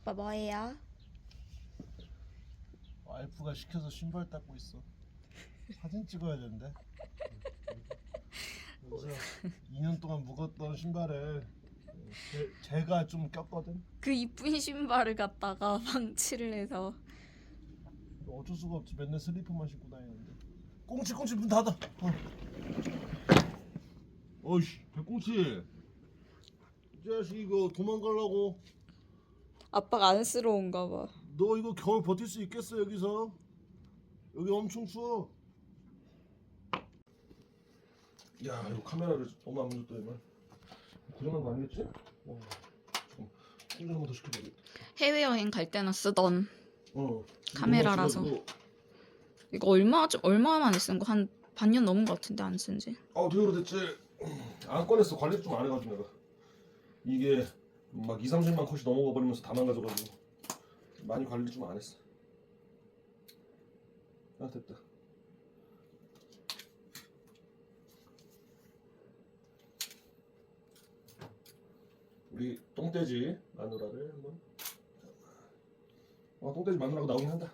아빠 뭐해요? 와이프가 시켜서 신발 닦고 있어. 사진 찍어야 되는데. 그래서 2년 동안 묵었던 신발에 제, 제가 좀 꼈거든. 그 이쁜 신발을 갖다가 방치를 해서 어쩔 수가 없지. 맨날 슬리퍼만 신고 다니는데. 꽁치 꽁치 문 닫아. 어. 어이씨 백꽁치. 이 자식 이거 도망가려고. 아빠가 안쓰러운가 봐. 너 이거 겨울 버틸 수 있겠어 여기서? 여기 엄청 추워. 야 이거 카메라를 너무 안 문졌다 이만. 고장난 거 아니겠지? 어. 잠깐 충전 한번 더 시켜봐야겠다. 해외여행 갈 때나 쓰던 어. 카메라라서. 이거 이거 얼마 좀 얼마 만에 쓴 거 한 반년 넘은 것 같은데 안 쓴지. 아 되어로 됐지. 안 꺼냈어 관리 좀 안 해가지고 내가. 이게 막 2, 30만 컷이 넘어가 버리면서 다 망가져가지고 많이 관리 좀 안 했어. 아 됐다. 우리 똥돼지 마누라를 한번. 아 똥돼지 마누라가 나오긴 한다.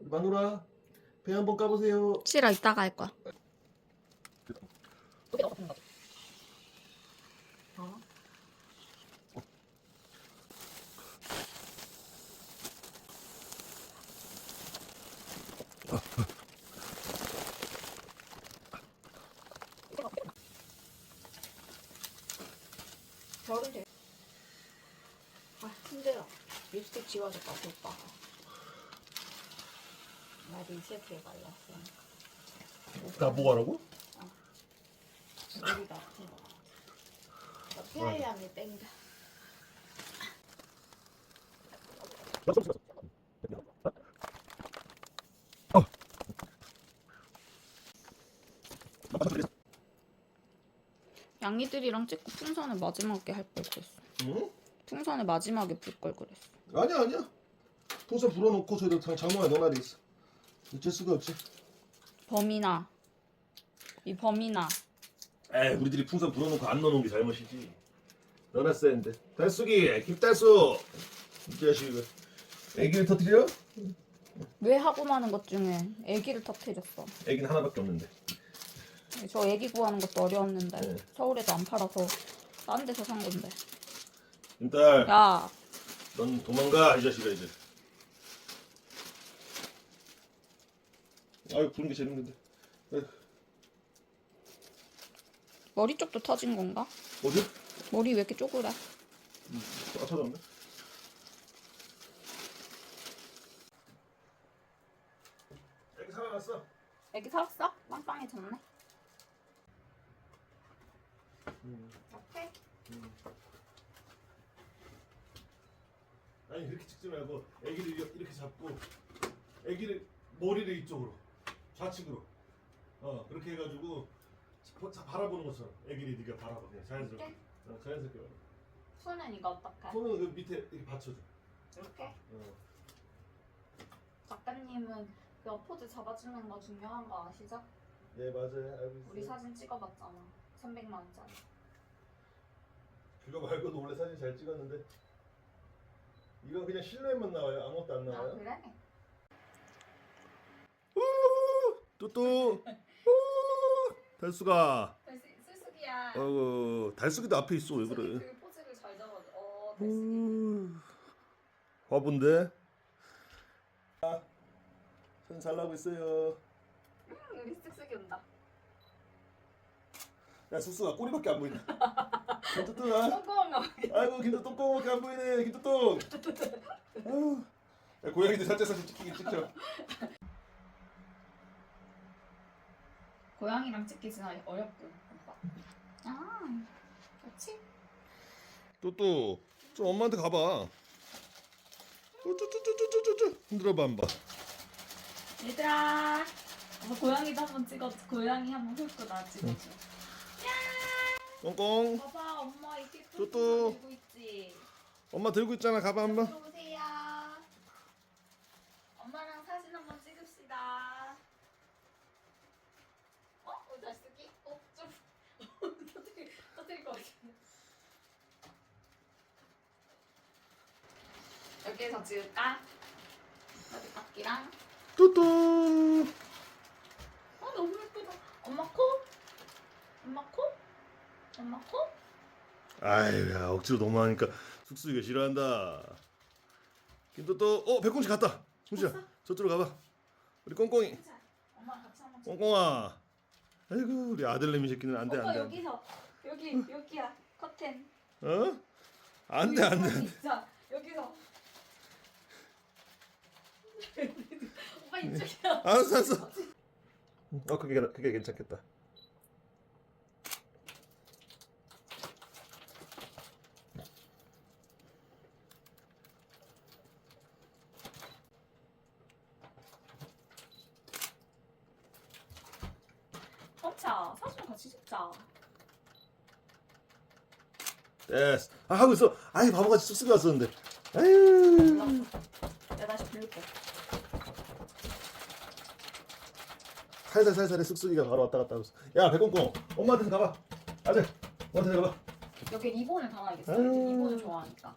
우리 마누라 배 한번 까보세요. 싫어 이따가 할 거야. 별은 돼. 아 힘들어. 립스틱 지워줄까 오빠가. 나 립스틱 발랐어. 나 뭐하라고? 머리가 아픈 같아. 나 피하향이 땡겨. 양이들이랑 찍고 풍선을 마지막에 할 걸 그랬어. 응? 풍선을 마지막에 불 걸 그랬어. 아니야 아니야. 풍선 불어놓고 저기 장 장롱에 넣어놔야 되겠어. 어쩔 수가 없지. 범인아. 이 범인아. 에이 우리들이 풍선 불어놓고 안 넣어놓은 게 잘못이지. 넣어놨어야 했는데. 달숙이 김달숙. 이 자식 애기를 터뜨려? 왜 하고 마는 것 중에 애기를 터뜨렸어. 애기는 하나밖에 없는데. 저 애기 구하는 것도 어려웠는데 네. 서울에도 안 팔아서 딴 데서 산 건데. 김딸, 야, 넌 도망가 이 자식아 이제. 아유 부는 게 재밌는데. 에휴, 머리 쪽도 터진 건가? 어디? 머리 왜 이렇게 쪼그래? 아 터졌네. 애기 살아났어. 애기 살았어? 빵빵해졌네. 오케이. 아니 이렇게 찍지 말고 애기를 이렇게 잡고 애기를 머리를 이쪽으로 좌측으로 어 그렇게 해가지고 자- 바라보는 것처럼 애기를 네가 바라봐 그냥 자연스럽게 이렇게? 어, 자연스럽게 바라봐. 손은 이거 어떡해? 손은 그 밑에 이렇게 받쳐줘 이렇게? 어. 작가님은 그 포즈 잡아주는 거 중요한 거 아시죠? 네 맞아요 알고 있어요 우리 사진 찍어봤잖아. 300만 원짜리. 그거 말고도 원래 사진 잘 찍었는데 이건 그냥 실루엣만 나와요? 아무것도 안 아 나와요? 그래? 뚜뚜! 우, 달수가! 슬슬이야. 어우 달수기도 앞에 있어 왜 그래? 그 포즈를 잘 잡아줘. 어, 우, 화분데? 사진 잘 나오고 있어요. 음, 우리 쓱쓱이 온다. 야 숙수가 꼬리밖에 안 보인다 나. 아이고 김뚜 똥꼬밖에 안 보이네 아유. 야, 고양이들 살짝 살짝 찍히긴 찍혀 고양이랑 찍기 진짜. 오빠. 아, 그렇지? 뚜뚜 좀 엄마한테 가봐 뚜뚜뚜뚜뚜뚜뚜 흔들어봐 한번 얘들아. 어, 고양이도 한번 찍어. 고양이 한번 훑고 나 찍어줘. 꽁꽁 봐봐, 엄마 이렇게 뚜뚜. 들고 있지. 엄마 들고 있잖아 가봐 한번 들어오세요. 엄마랑 사진 한번 찍읍시다. 어? 어, 잘 쓰기? 어, 좀 터뜨릴, 터뜨릴 것 같은데. 여기에서 찍을까? 여기 바퀴랑. 뚜뚜. 어 너무 예쁘다. 엄마 코? 엄마 코? 엄마 코? 아유, 야, 억지로 너무 하니까 숙수이가 싫어한다. 근데 또, 어, 백공씨 갔다. 공씨야, 저쪽으로 가봐. 우리 꽁꽁이, 자, 엄마 같이 한번 찍. 꽁꽁아. 아이고, 우리 아들내미 새끼는 안 돼, 오빠 안 돼. 안 돼. 여기서 여기 여기야 커튼. 어? 안 돼, 안 돼. 안 돼. 자 여기서. 오빠 이쪽이야. 알았어, 알았어. 어, 그게, 그게 괜찮겠다. 멈차 사진 같이 찍자. 됐어. 아, 하고 있어. 아이, 바보같이 쑥쑥 갔었는데. 아유. 내가 다시 부를게. 살살 살살해 쑥쑥이가 바로 왔다 갔다 하고 있어. 야, 백공공. 엄마한테 가봐. 아들, 엄마한테 가봐. 여기 리본을 달아야겠어. 아유. 리본을 좋아하니까.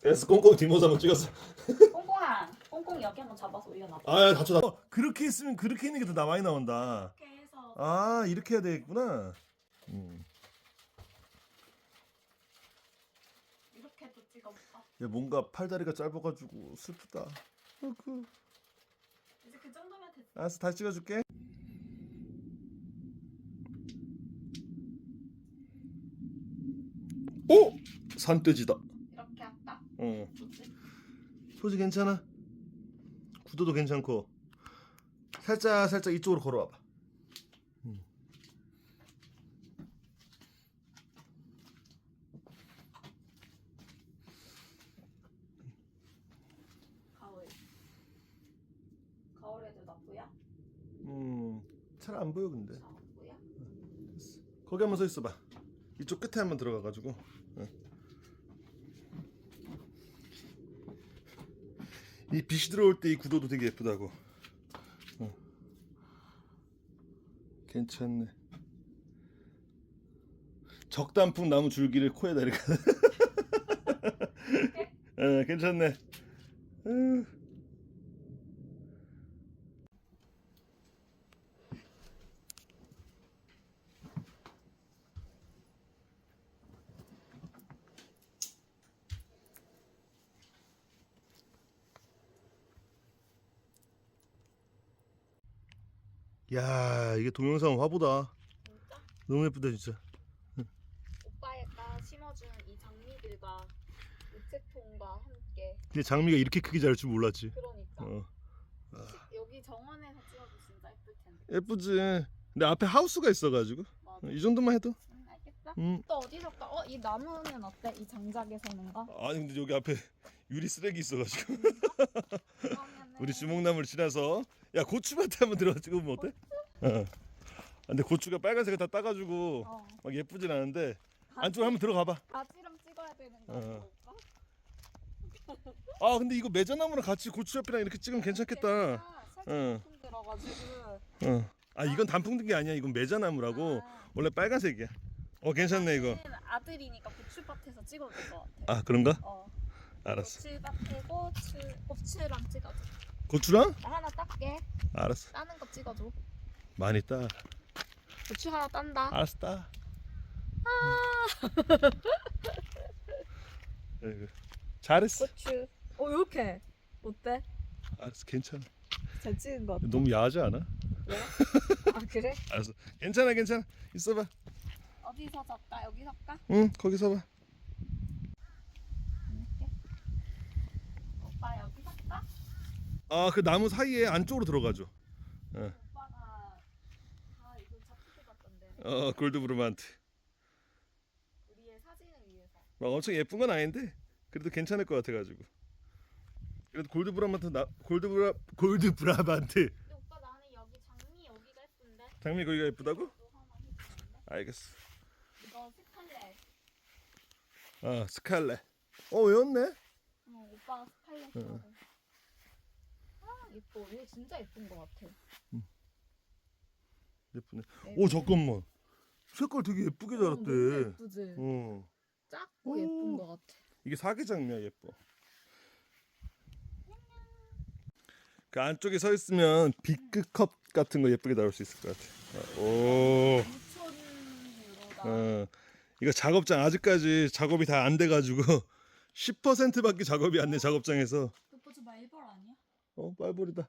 됐어, 꽁꽁 뒷모습 한번 찍었어. 꽁꽁아, 꽁꽁 여기 한번 잡아서 올려놔. 아, 다쳐, 다 그렇게 했으면 그렇게 있는 게더나 많이 나온다. 이렇게 해서 아, 이렇게 해야 되겠구나. 음. 이렇게도 찍어볼까? 야, 뭔가 팔다리가 짧아가지고 슬프다. 아이고. 이제 그 정도면 됐어. 알았어, 다시 찍어줄게. 오! 산돼지다. 이렇게 할까? 어. 좋지? 포즈 괜찮아? 구도도 괜찮고. 살짝 살짝 이쪽으로 걸어와봐. 음. 가을. 가을에도 나쁘야? 음, 잘 안 보여 근데. 나쁘야? 거기 한번 서 있어봐. 이쪽 끝에 한번 들어가가지고. 응. 이 빛이 들어올 때 이 구도도 되게 예쁘다고. 응. 괜찮네. 적단풍 나무 줄기를 코에다 이렇게. 어, 괜찮네. 응. 야, 이게 동영상 화보다. 진짜? 너무 예쁘다 진짜. 오빠가 심어준 이 장미들과 우체통과 함께 근데 장미가 이렇게 크게 자랄 줄 몰랐지. 그러니까 어. 여기 정원에서 찍어도 진짜 예쁠 텐데 예쁘지. 근데 앞에 하우스가 있어가지고 맞아 이 정도만 해도. 응, 알겠어? 음. 또 어디서 까? 어? 이 나무는 어때? 이 장작에 서는 거? 아니 근데 여기 앞에 유리 쓰레기 있어가지고 우리 주목나무를 지나서 야 고추밭에 한번 들어가 찍으면 어때? 어. 근데 고추가 빨간색을 다 따가지고 어. 막 예쁘진 않은데 안쪽으로 한번 들어가봐. 바지랑 찍어야 되는 거 어. 오빠? 아 근데 이거 매자나무랑 같이 고추잎이랑 이렇게 찍으면 괜찮겠다. 재밌다. 살짝 어. 품 들어가지고 어. 아 이건 단풍 든 게 아니야. 이건 매자나무라고 아, 원래 빨간색이야. 어 괜찮네 이거. 아들이니까 고추밭에서 찍어도 될 것 같아 아 그런가? 어. 알았어. 고추 밭에 고추 고추랑 찍어줘 고추랑? 나 하나 딸게 알았어. 따는 거 찍어줘 많이 따. 고추 하나 딴다 알았어 따. 아이고. 잘했어. 고추 어 이렇게 어때? 알았어 괜찮아. 잘 찍은 거 같아 너무 야하지 않아? 아 그래? 알았어. 괜찮아 괜찮아. 있어봐. 어디서 잡까? 여기 잡까? 응 거기 서봐. 이렇게 오빠 여기 잡까? 아 그 나무 사이에 안쪽으로 들어가죠. 오빠가 다 이거 잡히고 갔던데 어 골드 브루만트. 우리의 사진을 위해서 막 엄청 예쁜 건 아닌데 그래도 괜찮을 것 같아가지고. 그래도 골드 브라만트 나 골드 브라 골드 브라만트 근데 오빠 나는 여기 장미 여기가 예쁜데 장미 거기가 예쁘다고? 이거 하나 해주는데 알겠어. 이거 스칼렛 아 스칼렛. 어 외웠네. 어 오빠가 스칼렛 좋아해 아 예뻐 이거 진짜 예쁜 거 같아 예쁘네. 오 잠깐만. 색깔 되게 예쁘게 어, 너무 자랐대. 예쁘지 어. 작고 오. 예쁜 거 같아 이게 사계장미야 예뻐. 그 안쪽에 서 있으면 비크컵 같은 거 예쁘게 나올 수 있을 것 같아. 오. 2천 유로다. 어, 이거 작업장 아직까지 작업이 다 안 돼가지고 10%밖에 작업이 안 돼 작업장에서. 오빠 저 말벌 아니야? 어 빨벌이다.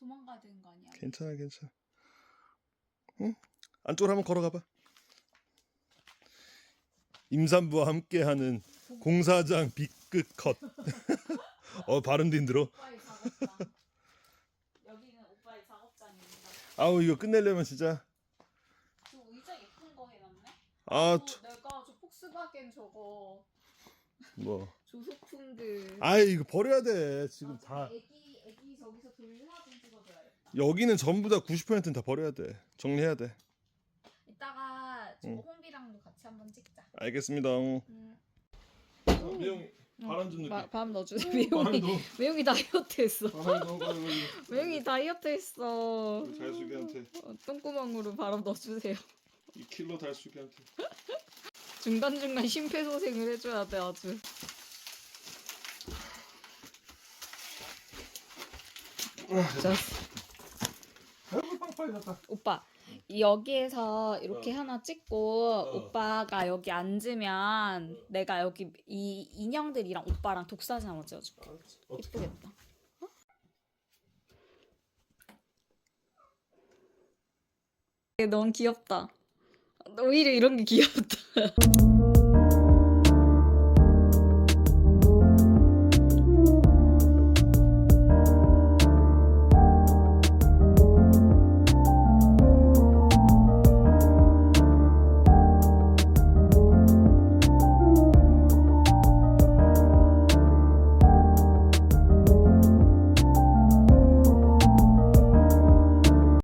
도망가야 되는 거 아니야? 괜찮아 괜찮아. 응? 안쪽으로 한번 걸어가봐. 임산부와 함께하는 공사장 비크컷. 어 발음도 힘들어. 오빠의 작업장. 여기는 오빠의 작업장입니다. 아우 이거 끝내려면 진짜 저 의자 예쁜 거 해놨네. 아저 내가 저 폭스바겐 저거 뭐. 조소품들. 아 이거 버려야 돼 지금 다 애기 애기 저기서 돌사진 찍어줘야겠다. 여기는 전부 다 90%는 다 버려야 돼 정리해야 돼 이따가 저 응. 홍비랑도 같이 한번 찍자. 알겠습니다 음. 미영이 바람 좀 바, 넣게 바람 넣어주세요. 매용이 매용이 다이어트 했어. 바람 넣어 매용이 다이어트 했어. 달수기한테 어, 똥구멍으로 바람 넣어주세요. 2킬로 달수기한테 중간 중간 심폐소생을 해줘야 돼 아주. 아이고 빵빵해졌다 오빠 여기에서 이렇게 어. 하나 찍고 오빠가 여기 앉으면 내가 여기 이 인형들이랑 오빠랑 독사진 한번 찍어줄게. 어떻게 예쁘겠다. 어? 너무 귀엽다. 오히려 이런 게 귀엽다.